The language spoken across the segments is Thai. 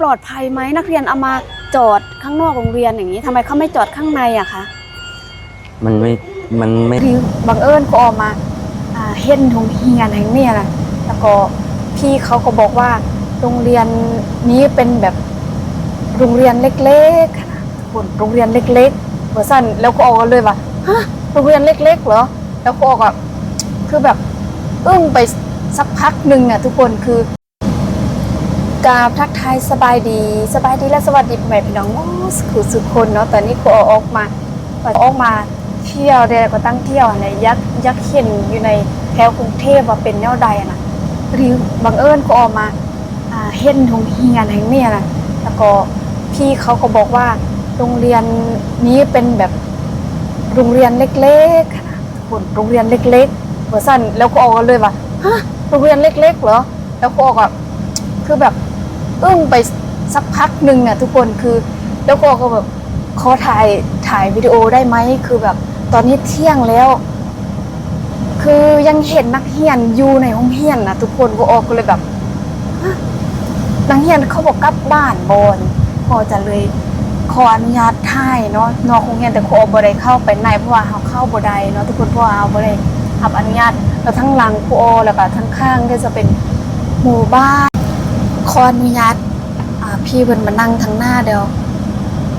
ปลอดภัยไหมนักเรียนเอามาจอดข้างนอกโรงเรียนอย่างนี้ทำไมเขาไม่จอดข้างในอะคะมันไม่ มันไม่หรือบังเอิญก็ออกมาอ่าเห็นโรงเรียนแห่งเนี้ยนะแล้วก็พี่เขาก็บอกว่าโรงเรียนนี้เป็นแบบโรงเรียนเล็กๆนะคนโรงเรียนเล็กๆเวอร์สันแล้วก็ออกกันเลยว่าฮะโรงเรียนเล็ก ๆ เหรอแล้วก็ออกแบบคือแบบอึ้งไปสักพักหนึ่งอะทุกคนคือ กราบทักทายสบายดีสบายดีและสวัสดีพ่อแม่พี่น้องสุขสุขคนเนาะตอนนี้ก็ออกมาออกมาเที่ยวเดยวก็ตั้งเที่ยวในยักษ์ยักษ์เข็นอยู่ในแถวกรุงเทพว่าเป็นแนวใดนะหรือบังเอิญก็ออกมาเห็นโรงเรียนแห่งเนี้ยนะแล้วก็พี่เขาก็บอกว่าโรงเรียนนี้เป็นแบบโรงเรียนเล็กๆนะคนโรงเรียนเล็กๆเวอร์สันแล้วก็ออกเลยว่าฮะโรงเรียนเล็ก ๆ เหรอแล้วก็ออกแบบคือแบบ อึ้งไปสักพักหนึ่งอะทุกคนคือ แล้วก็ก็แบบขอถ่ายถ่ายวิดีโอได้ไหมคือแบบ ตอนนี้เที่ยงแล้ว คือยังเห็นนักเรียนอยู่ในห้องเรียนนะทุกคนก็ออกก็เลยแบบนักเรียนเขาบอกกลับบ้านบอนพอจะเลยขออนุญาตถ่ายเนาะนอกโรงเรียนแต่ขอบได้เข้าไปในเพราะว่าเขาเข้าบได้เนาะทุกคนเพราะว่าเขาบได้รับอนุญาตแล้วทั้งหลังครูอแล้วก็ทั้งข้างก็จะเป็นหมู่บ้าน ขออนุญาตอ่าพี่เพิ่นมานั่งทางหน้าเดียว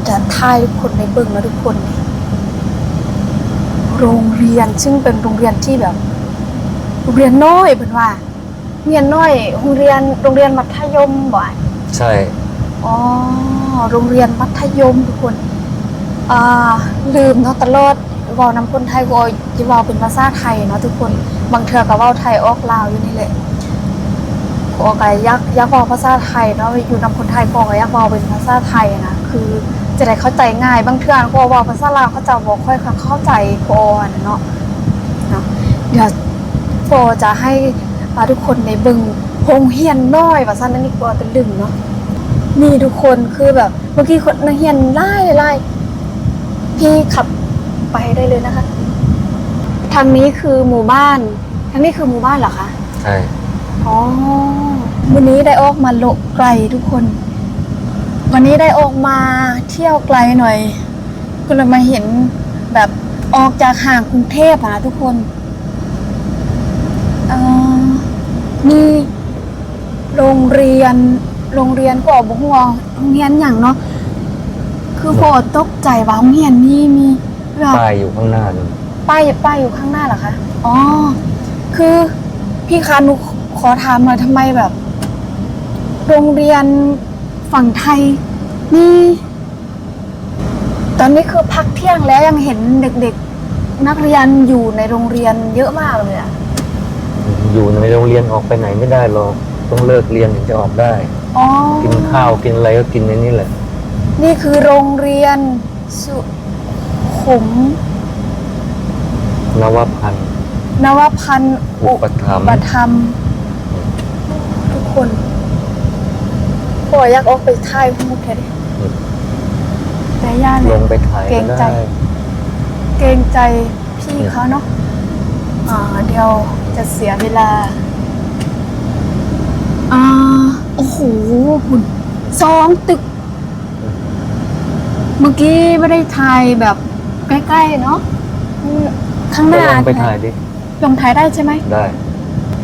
จะถ่ายทุกคนในเบิ่งแล้วทุกคนนี่โรงเรียนซึ่งเป็นโรงเรียนที่แบบ โรงเรียนน้อยเป็นว่าโรงเรียนน้อยโรงเรียนโรงเรียนมัธยมบ่อยใช่อ๋อโรงเรียนมัธยมทุกคนอ่าลืมเนาะตลอดเว้านำคนไทยก็จะเว้าเป็นภาษาไทยเนาะทุกคน บางเทื่อก็เว้าไทยออกลาวอยู่นี่แหละ ก็ก็ยักยักเว้าภาษาไทยเนาะอยู่นำคนไทยก็ก็ยักเว้าเป็นภาษาไทยนะคือจะได้เข้าใจง่ายบางเทื่อก็เว้าภาษาลาวเขาจะบ่ค่อยเข้าใจก็นะเนาะเนาะเดี๋ยวโฟจะให้อ่าทุกคนในเบิ่งโรงเรียนน้อยว่าซั่นนั่นนี่ก็เป็นลึงเนาะนี่ทุกคนคือแบบเมื่อกี้คนนักเรียนไล่ไล่พี่ขับไปได้เลยนะคะ ทางนี้คือหมู่บ้าน ทางนี้คือหมู่บ้านเหรอคะ ใช่ อ๋อ วันนี้ได้ออกมาโลกไกลทุกคน วันนี้ได้ออกมาเที่ยวไกลหน่อยก็เลยมาเห็นแบบออกจากห่างกรุงเทพอะนะทุกคนเอ่อมีโรงเรียน โรงเรียนก็บอกว่าโรงเรียนอย่างเนาะ คือพอตกใจว่าโรงเรียนนี่มีแบบป้ายอยู่ข้างหน้านู่นป้ายป้ายอยู่ข้างหน้าเหรอคะ อ๋อ คือพี่คะหนูขอถามหน่อยทำไมแบบ โรงเรียนฝั่งไทย นี่ ตอนนี้คือพักเที่ยงแล้วยังเห็นเด็กๆ นักเรียนอยู่ในโรงเรียนเยอะมากเลยอะอยู่ในโรงเรียนออกไปไหนไม่ได้หรอกต้องเลิกเรียนถึงจะออกได้ อ๋อ กินข้าวกินอะไรก็กินในนี้แหละ นี่คือโรงเรียนสุขุมนวพันธ์นวพันธ์อุปถัมภ์ปธรรมทุกคน พ่ออยากออกไปถ่ายรูปแค่นี้แต่ย่าลเนี่ยงไปถ่ายเกรก็งใจ ได้ เกรงใจพี่เขาเนาะอ่าเดี๋ยวจะเสียเวลา อ่า โอ้โหคุณสองตึก เมื่อกี้ไม่ได้ถ่ายแบบใกล้ๆเนาะอืมข้างหก็น้าลองไปถ่ายดิลงถ่ายได้ใช่ไหม ได้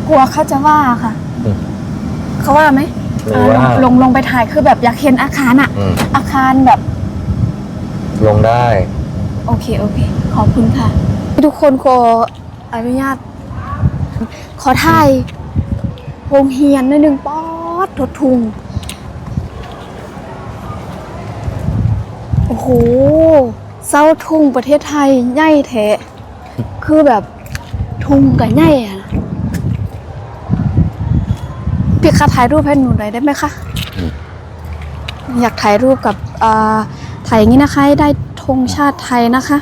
กลัวเขาจะว่าค่ะ อืม เขาว่าไหม ไม่อ่าว่าลงลงลงไปถ่ายคือแบบอยากเห็นอาคารอะอืม อาคารแบบ ลงได้ โอเค โอเค ขอบคุณค่ะ ทุกคนขออนุญาต ขอถ่ายโรงเฮียนหนิดนึงป๊อดทดทุง โอ้โหเศร้าทุ่งประเทศไทยใหญ่แท้คือแบบทุ่งกับใหญ่อะนะพี่ คะถ่ายรูปให้หนูหน่อยได้ไหมคะอืมอยากถ่ายรูปกับอ่าถ่ายอย่างนี้นะคะให้ได้ธงชาติไทยนะคะ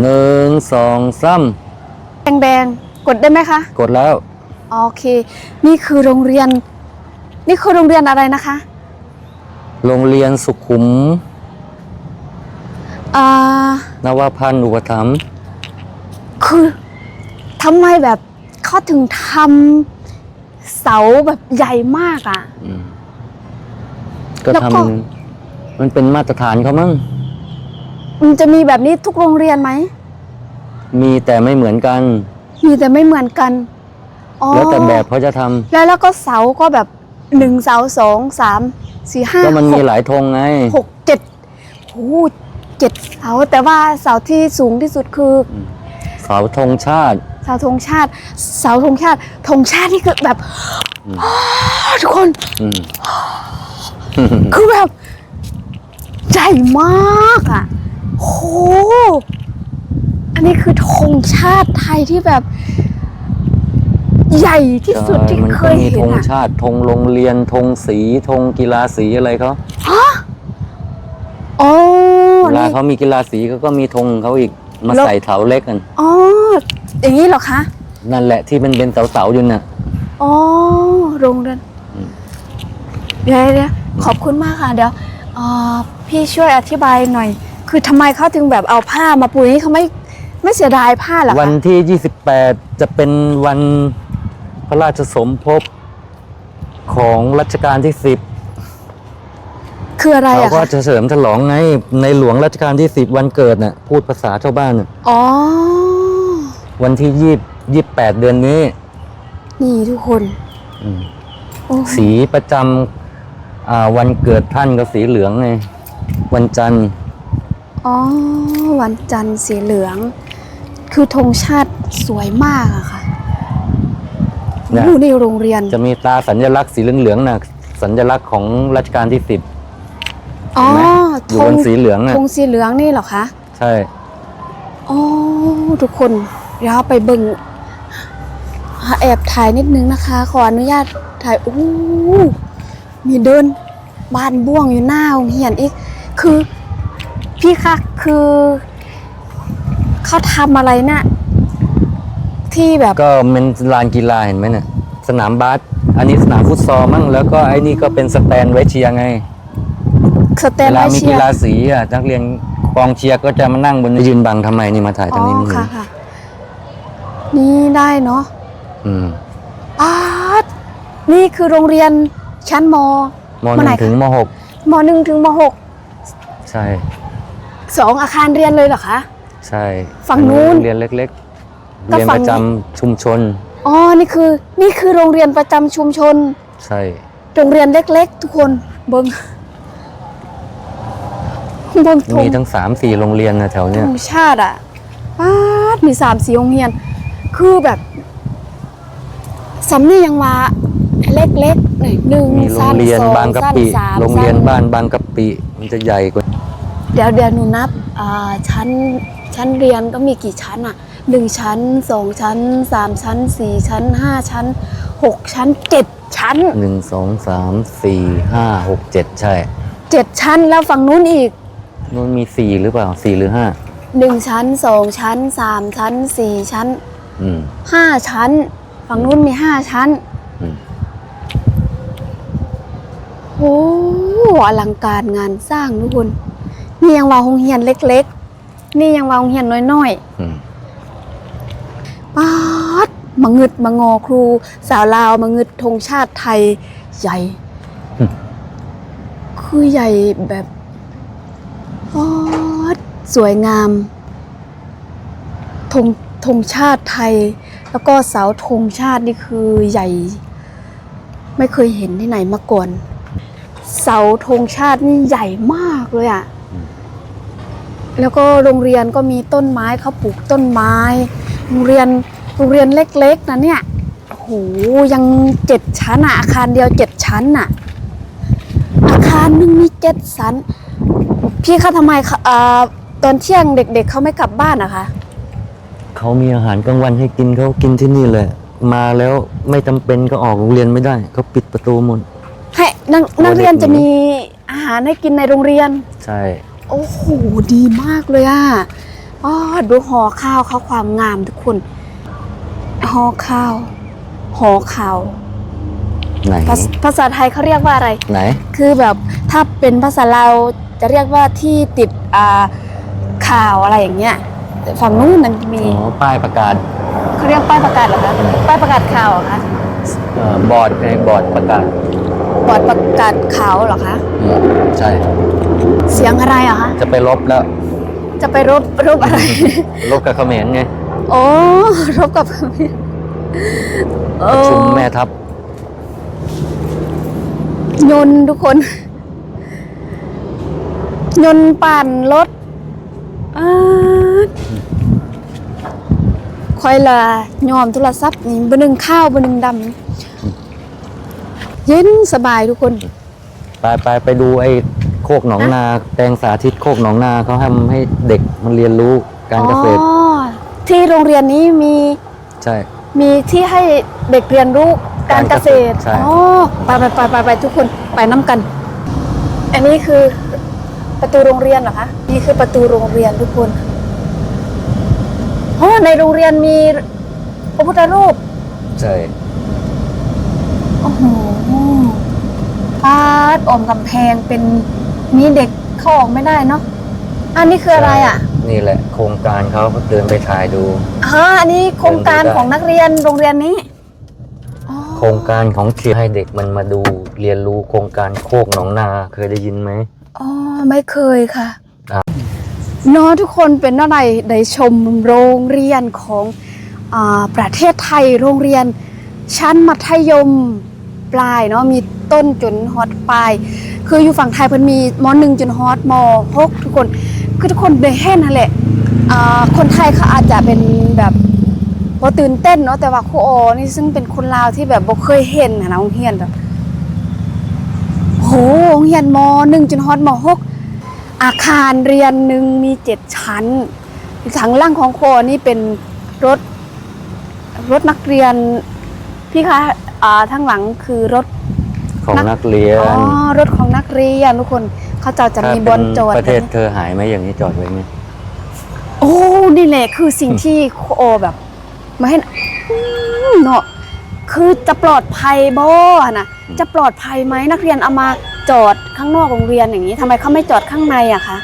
หนึ่งสองสามแดงๆกดได้ไหมคะ กดแล้วโอเค นี่คือโรงเรียน นี่คือโรงเรียนอะไรนะคะ โรงเรียนสุขุมอ่านวพันธ์อุปถัมภ์คือ ทำไมแบบเขาถึงทเสาแบบใหญ่มากอะ อืมก็แล้วทก็ำมันเป็นมาตรฐานเขามั้งมันจะมีแบบนี้ทุกโรงเรียนไหมมีแต่ไม่เหมือนกัน มีแต่ไม่เหมือนกันอ๋อแล้วแต่แบบเขาจะทำแล้วแล้วก็เสาก็แบบหนึ่งเสาสองสามสี่ห้าก็มันหมีกหลายธงไง หกเจ็ดโอ้โหเจ็ดเสาแต่ว่าเสาที่สูงที่สุดคือ เสาธงชาติเสาธงชาติ เสาธงชาติธงชาติที่คือแบบอืมทุกคนอืมคือแบบใหญ่มากอะโหอันนี้คือธงชาติไทยที่แบบ ใหญ่ที่สุดที่มันเคก็ยมีเห็ธนงอะชาติธงโรงเรียนธงสีธงกีฬาสีอะไรเขาอ๋อเวลานี่เขามีกีฬาสีเขาก็มีธงของเขาอีกมาแล้วใส่เสาเล็กกันอ๋อ อย่างนี้เหรอคะ นั่นแหละที่มันเป็นเสาๆอยู่น่ะ อ๋อ โรงเรียนอืม เดี๋ยวเดี๋ยวขอบคุณมากค่ะเดี๋ยวเอ่อพี่ช่วยอธิบายหน่อย คือทำไมเขาถึงแบบเอาผ้ามาปูอย่างนี้เขาไม่ไม่เสียดายผ้าเหรอวันคะที่ 28 จะเป็นวันพระราชสมภพของรัชกาลที่ 10 คืออะไรเขาอะก็คะจะเฉลิมฉลองไงในหลวงรัชกาลที่10วันเกิดน่ะพูดภาษาชาวบ้านน่ะอ๋อ วันที่ยี่ยี่แปดเดือนนี้ นี่ทุกคนอืมโอ้สีประจำอ่าวันเกิดท่านก็สีเหลืองไงวันจันทร์อ๋อ วันจันทร์สีเหลือง คือธงชาติสวยมากอะค่ะเนี่ยอยู่ในโรงเรียน จะมีตราสัญลักษณ์สีเหลืองๆน่ะสัญลักษณ์ของรัชกาลที่สิบ อ๋อเห็นไหมอธยู่บงนสีเหลืองน่ะธงสีเหลืองนี่เหรอคะ ใช่ อ๋อ ทุกคน เดี๋ยวเราไปเบิ่งหาแอบถ่ายนิดนึงนะคะ ขออนุญาตถ่ายโอ้โหมีเดินบานบ่วงอยู่หน้าโรงเรียนอีก คือพี่คะคือเขาทำอะไรนะ่ะที่แบบก็เป็นลานกีฬาเห็นไหมเนี่ยสนามบาสอันนี้สนามฟุตซอลมั่งแล้วก็ไอ้นี่ก็เป็นสแตนไว้เชียร์ไงสแตเวนลาไว้มีเชีกียร์ฬาสีอะนักเรียนกองเชียร์ก็จะมานั่งบนยืนบังทำไมนี่มาถ่ายทาอ๋งอนี้นิดนึค่ะงค่ะ นี่ได้เนาะอืมอาดนี่คือโรงเรียนชั้นมมหมาไหนนึ่งคะถึงมหกมหนึ่งถึงมหกใช่สองอาคารเรียนเลยเหรอคะ ใช่ฝั่งนู้นอัโรงเรียนเล็กๆก็เรียนฝั่ปงระจำชุมชนอ๋อนี่คือนี่คือโรงเรียนประจำชุมชน ใช่โรงเรียนเล็ก ๆ ทุกคนเบิ้งเบิ้งธงมีทั้งสามสี่โรงเรียนนะแถวธเนี้ยงชาติอะป้าดมีสามสีโรงเรียน คือแบบสำนี่ยังมาเล็กๆหน่อยหนึ่งมีโรงสั้นเรียนสองบางกะสั้นปิสามโรงเรียนสั้บ้านบางกะปิ มันจะใหญ่กว่าเดี๋ยวเดี๋ยวหนูนับอ่าชั้นชั้นเรียนก็มีกี่ชั้นอะหนึ่งชั้นสองชั้นสามชั้นสี่ชั้นห้าชั้นหกชั้นเจ็ดชั้นหนึ่งสองสามสี่ห้าหกเจ็ดใช่เจ็ดชั้นแล้วฝั่งนู้นอีก นู้นมีสี่หรือเปล่าสี่หรือห้าหนึ่งชั้นสองชั้นสามชั้นสี่ชั้น อืมห้าชั้น ฝั่งนู้นมีห้าชั้นอืม โอ้อลังการงานสร้างทุกคน นี่ยังว่าโรงเรียนเล็กๆ นี่ยังว่าโรงเรียนน้อยอืมๆป๊าดมางึดมางอครู สาวลาวมางึดธงชาติไทย ใหญ่คือใหญ่แบบป๊าดสวยงามธง ธงชาติไทย แล้วก็เสาธงชาตินี่คือใหญ่ ไม่เคยเห็นที่ไหนมาก่อน เสาธงชาตินี่ใหญ่มากเลยอะ่ะแล้วก็โรงเรียนก็มีต้นไม้เขาปลูกต้นไม้ โรงเรียนโรงเรียนเล็กๆนะเนี่ยโหยังเจ็ดชั้นอะอาคารเดียวเจ็ดชั้นอะอาคารหนึ่งมีเจ็ดชั้น พี่คะทำไมคะอ่าตอนเที่ยงเด็กๆเขาไม่กลับบ้านอะคะ เขามีอาหารกลางวันให้กินเขากินที่นี่เลย มาแล้วไม่จำเป็นก็ออกโรงเรียนไม่ได้เขาปิดประตูหมดให้นักโอ้นักเรียนเด็กจะมีอาหารให้กินในโรงเรียน ใช่ โอ้โหดีมากเลยอะอ๋อดูห่อข้าวเขาความงามทุกคนห่อข้าวห่อข้าวไหนภาษภาษาไทยเขาเรียกว่าอะไรไหน คือแบบถ้าเป็นภาษาเราวจะเรียกว่าที่ติดอ่าข่าวอะไรอย่างเงี้ยแต่ ฝั่งนู้นมันมีอ๋อป้ายประกาศเขาเรียกป้ายประกาศเหรอคะป้ายประกาศข่าวเหรอคะปเอ่อบอร์ดในบอร์ดประกาศบอร์ดประกาศขาวเหรอคะอืมใช่ เสียงอะไรอะคะจะไปลบแล้ว จะไปรบรบอะไร ลบกับเขมรไงโอ้รบกับโอ้ประชุมแม่ทัพยนต์ทุกคน ยนต์ปั่นรถอาด คอยละยอมโทรศัพท์นี่บนหนึ่งข้าวบนหนึ่งดำเย็นสบายทุกคน ไปไปไปดูไอ้โคกหนองนาแปลงสาธิตโคกหนองนาเขาทำให้เด็กมันเรียนรู้การเกษตรอ๋อที่โรงเรียนนี้มีใช่ มีที่ให้เด็กเรียนรู้การเกษตรใช่อ๋อไปไปไปไปไปทุกคนไปน้ำกัน อันนี้คือประตูโรงเรียนเหรอคะนี่คือประตูโรงเรียนทุกคน อ๋อในโรงเรียนมีพระพุทธรูป ใช่ โอ้โหปาดออมกำแพงเป็นมีเด็กเข้าออกไม่ได้เนาะ อันนี้คืออะไรอะ นี่แหละ โครงการเขาเดินไปถ่ายดูอ๋ออันนี้โครงการของนักเรียนโรงเรียนนี้อ๋อโครงการของเขียให้เด็กมันมาดูเรียนรู้โครงการโคกหนองนาเคยได้ยินไหม อ๋อ ไม่เคยค่ะครับ เนาะทุกคนเป็นอะไรได้ชมโรงเรียนของอประเทศไทยโรงเรียน ชั้นมัธยมปลายเนาะมีต้นจนฮอดปลาย คืออยู่ฝั่งไทยเพิ่นมีมหนึ่งจนฮอดมหกทุกคนคือทุกคนได้เห็นนั่นแหละคนไทยเขาอาจจะเป็นแบบบ่ตื่นเต้นเนาะแต่ว่าครูโอนี่ซึ่งเป็นคนลาวที่แบบบ่เคยเห็นนะโรงเรียนแบบโหโรงเรียนมหนึ่งจนฮอดมหก อาคารเรียนหนึ่งมีเจ็ดชั้นทางล่างของโคนี่เป็นรถรถนักเรียน พี่คะอ่าทางหลังคือรถของนักเรียอ๋อนรถของนักเรียนทุกคนเขาจะจะถ้ามีบเป็นนจอดประเทศแบบนี้เธอหายไหมอย่างนี้จอดไว้ไหมโอ้ นี่แหละคือสิ่งที่โอแบบมาเห็นอืมเนาะคือจะปลอดภัยบ่นะจะปลอดภัยไหมนักเรียนเอามา จอดข้างนอกโรงเรียนอย่างนี้ทำไมเขาไม่จอดข้างในอะคะ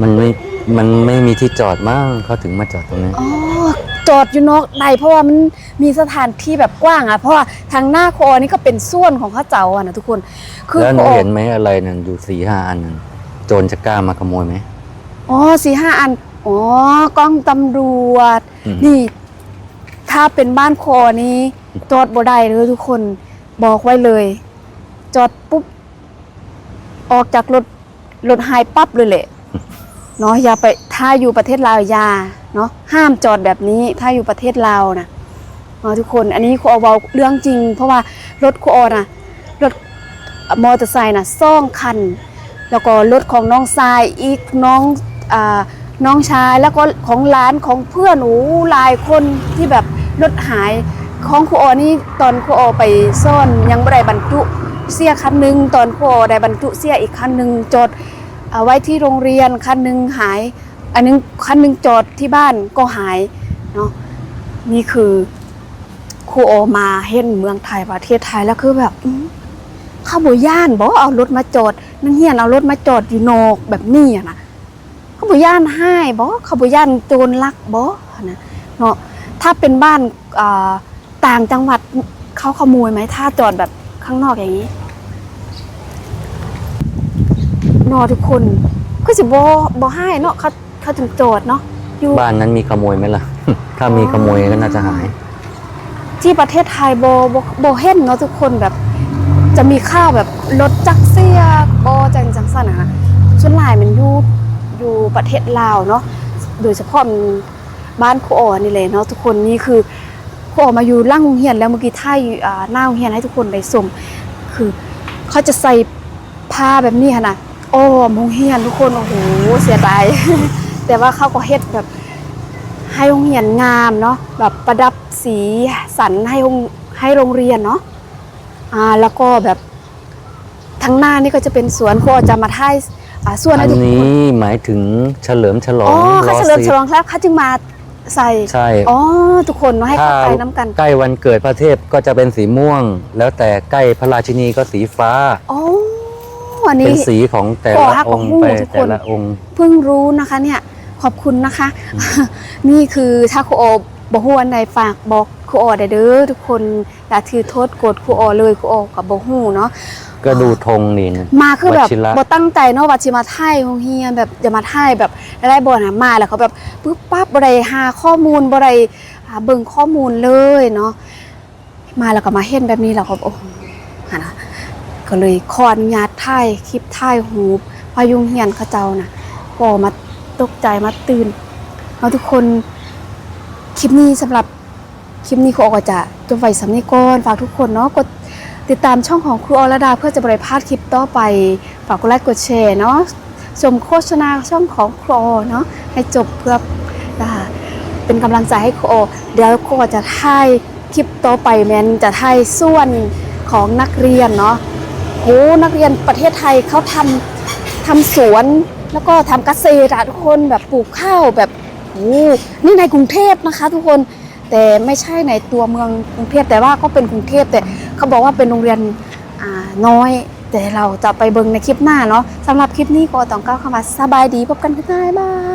มันไม่ มันไม่มีที่จอดมั้งเขาถึงมาจอดตรงนี้อ๋อจอดอยู่นอกใดเพราะว่ามันมีสถานที่แบบกว้างอะเพราะว่าทางหน้าโคอนี่ก็เป็นส่วนของเข้าเจ้าอะนะทุกคน คือแล้วหนูโคอเห็นไหมอะไรนั่นอยู่สี่ห้าอันนั่นโจรจะกล้ามาขโมยไหม อ๋อสี่ห้าอัน อ๋อกล้องตำรวจ อืม นี่ ถ้าเป็นบ้านโคอนี้จอดบ่ได้เลยทุกคนบอกไว้เลย จอดปุ๊บ ออกจากรถรถหายปั๊บเลยแหละเนาะอย่าไปถ้าอยู่ประเทศลาวอย่าเนาะห้ามจอดแบบนี้ถ้าอยู่ประเทศลาวนะเนาะทุกคนอันนี้ครูอเว้าเรื่องจริง เพราะว่ารถครูออนะรถมอเตอร์ไซค์นะซ่องคัน แล้วก็รถของน้องทรายอีกน้องอ่าน้องชายแล้วก็ของร้านของเพื่อนหนูหลายคนที่แบบรถหายของครูออนี่ตอนครูออไปซ่อนยังไม่ได้บรรจุ เสียคันหนึ่งตอนครูอได้บรรจุเสียอีกคันหนึ่งจอดเอาไว้ที่โรงเรียนคันหนึ่งหาย อันนึงคันหนึ่งจอดที่บ้านก็หายเนาะนี่คือครูออมาเห็นเมืองไทยประเทศไทยแล้วคือแบบข้าบ่ย่านบ่เอารถมาจอดนักเรียนเอารถมาจอดอยู่นอกแบบนี้นะเขาบุย่านให้บ่เขาบุย่านโจรลักบ่นะเนาะถ้าเป็นบ้านต่างจังหวัดเขาขโมยไหมถ้าจอดแบบข้างนอกอย่างนี้เนอทุกคนก็สิบ่บ่ให้เนาะเขาเขาถึงจอดเนาะอยู่บ้านนั้นมีขโมยไหมล่ะ ถ้ามีขโมยก็น่าจะหาย ที่ประเทศไทยบ่บ่บ่เห็นเนาะทุกคนแบบ จะมีข้าวแบบรถจักรเสียบ่จังจังซั่นนะส่วนหลายมันอยู่อยู่ประเทศลาวเนาะโดยเฉพาะมันบ้านครูอ๋อนี่เลยเนาะทุกคนนี่คือครูอ๋อมาอยู่ล่างโรงเรียนแล้วเมื่อกี้ท่ายอยู่อ่าหน้าโรงเรียนให้ทุกคนได้ชมคือเขาจะใส่ผ้าแบบนี้ค่ะนะ โอ้โรงเรียนทุกคน โอ้โห เสียดาย แต่ว่าเขาก็เฮ็ดแบบให้โรงเรียนงามเนาะ แบบประดับสีสันให้โรงให้โรงเรียนเนาะ อ่า แล้วก็แบบทั้งหน้านี่ก็จะเป็นสวนครูจะมาท่ายอ่าสวนอัให้นทุกคนนี้หมายถึงเฉลิมฉลออ๋งอเขาเฉลิมสิบฉลองแล้วเขาจึงมาใส่ใช่อ๋อทุกคนเนาะให้ถ้าเข้าไปน้ำกัน ใกล้วันเกิดพระเทพก็จะเป็นสีม่วง แล้วแต่ใกล้พระราชินีก็สีฟ้า อ๋อ อันเป็นี้นสีของแต่ขอละฮักองค์ของไปหมู่ทุกคนแต่ละองค์เพิ่งรู้นะคะเนี่ยขอบคุณนะคะ นี่คือถ้าครูโอบ่ฮู้อันใดฝากบอกครูออได้เด้อทุกคนอย่าถือโทษโกรธครูออเลยครูออก็บ่ฮู้เนาะก็ดูธงนี่นะมาคือแบบวชิระบ่ตั้งใจเนาะว่าสิมาถ่ายโรงเรียนแบบจะมาถ่ายแบบได้บ่น่ะมาแล้วเขาแบบปึ๊บปั๊บบ่ได้หาข้อมูลบ่ได้หาเบิ่งข้อมูลเลยเนาะมาแล้วก็มาเห็นแบบนี้แล้วก็โอ้โหหั่นน่ะ ก็เลยขออนุญาตถ่ายคลิปถ่ายหูพายุงเฮียนเขาเจ้าน่ะก็มาตกใจมาตื่นเอาทุกคนคลิปนี้สำหรับคลิปนี้ครูออก็จะจบไว้สำนีก่อนฝากทุกคนเนาะกดติดตามช่องของครูอรดาเพื่อจะบริพาดคลิปต่อไปฝากกดไลค์กดแชร์เนาะชมโฆษณาช่องของครูอเนาะให้จบเพื่อเป็นกำลังใจให้ครูอเดี๋ยวครูอจะถ่ายคลิปต่อไปแมนจะถ่ายส่วนของนักเรียนเนาะ โหนักเรียนประเทศไทยเขาทำทำสวนแล้วก็ทำเกษตรทุกคนแบบปลูกข้าวแบบโอ้นี่ในกรุงเทพนะคะ ทุกคนแต่ไม่ใช่ในตัวเมืองกรุงเทพแต่ว่าก็เป็นกรุงเทพแต่เขาบอกว่าเป็นโรงเรียนน้อย แต่เราจะไปเบิ่งในคลิปหน้าเนาะสำหรับคลิปนี้ก็ต้องก้าวเข้ามาสบายดีพบกันกันได้บาย